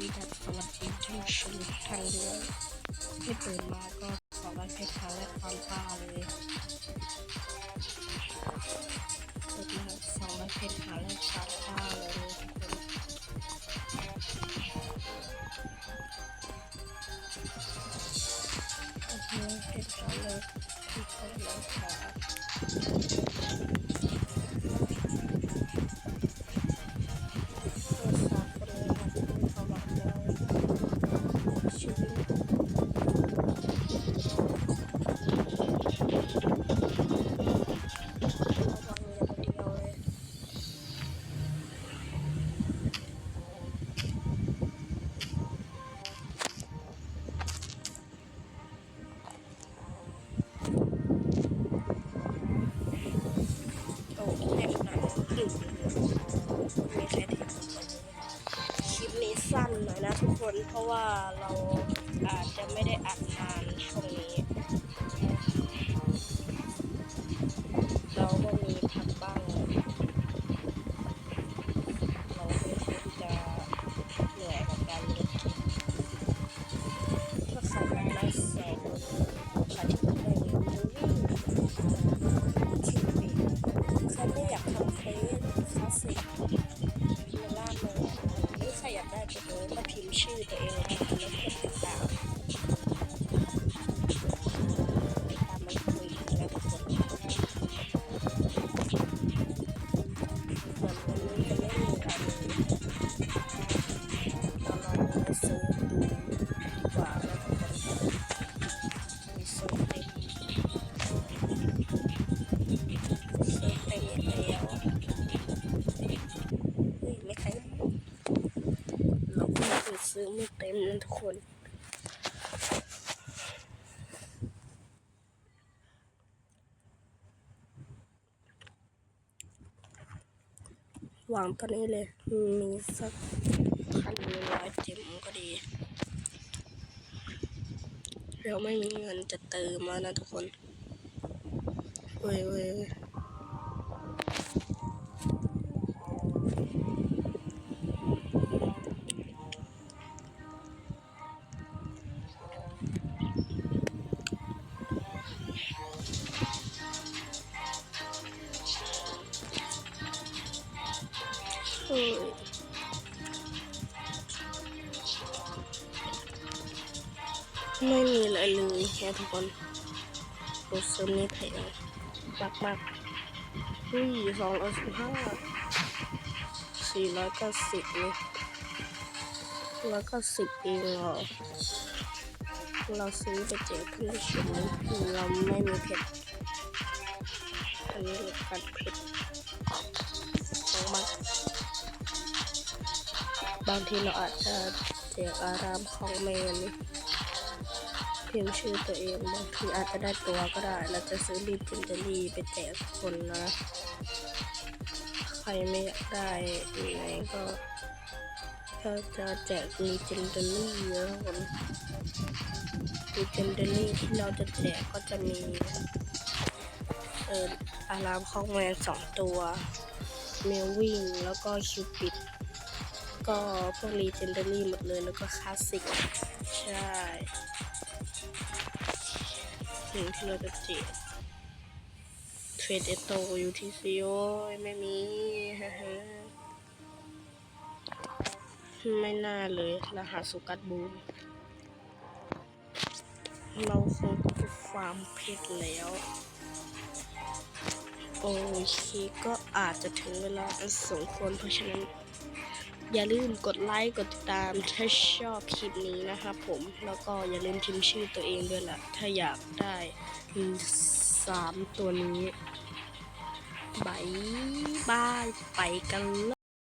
วิทัศน์สวัสดีท่านชมทางด้วยที่เปิดมาก็ขอไว้เชรขาและความป้าเลยเปิดมาสองร้อยเชรขาและความป้าเลยทุกคนโอเคเพชรขาเลยที่คนแล้วค่ะ ทุกคนเพราะว่าเราอาจจะไม่ได้อัด ซื้อไม่เต็มนะทุกคนหวังตอนนี้เลย มีสักพันหนึ่งร้อยเต็มก็ดี เราไม่มีเงินจะเติมแล้วนะทุกคนเว้ยเว้ย เว้ยเฮ้ยไม่มีอะไรเลยแค่ทุกคนรถเซิร์ฟนี้แพงมากมากๆเฮ้ยสองร้อยสิบห้าสี่ร้อยเก้าสิบนี่ร้อยเก้าสิบเองเหรอเราซื้อไปเจอเพื่อนชมเราไม่มีเพชรอันนี้เรากัดเพชรสองบาท บางทีเราอาจจะเจออารามของเมนพิมพ์ชื่อตัวเองบางทีอาจจะได้ตัวก็ได้ เราจะซื้อรีบจินเดอรี่ไปแจกคนนะ ใครไม่อยากได้ยังไงก็ถ้าจะแจกรีเจนเดอรี่นะคนดูเจนเดอรี่ที่เราจะแจกก็จะมีเอออารามของแมนสองตัว เมลวิ่งแล้วก็คิวปิด ก็พวกรีเจนเดอรี่หมดเลยแล้วก็คลาสสิก ใช่สิ่งที่เราจะแจกเทรดเอโตยูทีซีโอยไม่มีไม่น่าเลยรหัสสุกัดบูมเราคงไปฟาร์มเพชรแล้ว โอเคก็อาจจะถึงเวลาอันสมควรเพราะฉะนั้น อย่าลืมกดไลค์กดติดตามถ้าชอบคลิปนี้นะครับผมแล้วก็อย่าลืมพิมพ์ชื่อตัวเองด้วยล่ะ ถ้าอยากได้สามตัวนี้บายบาย ไปกันเลย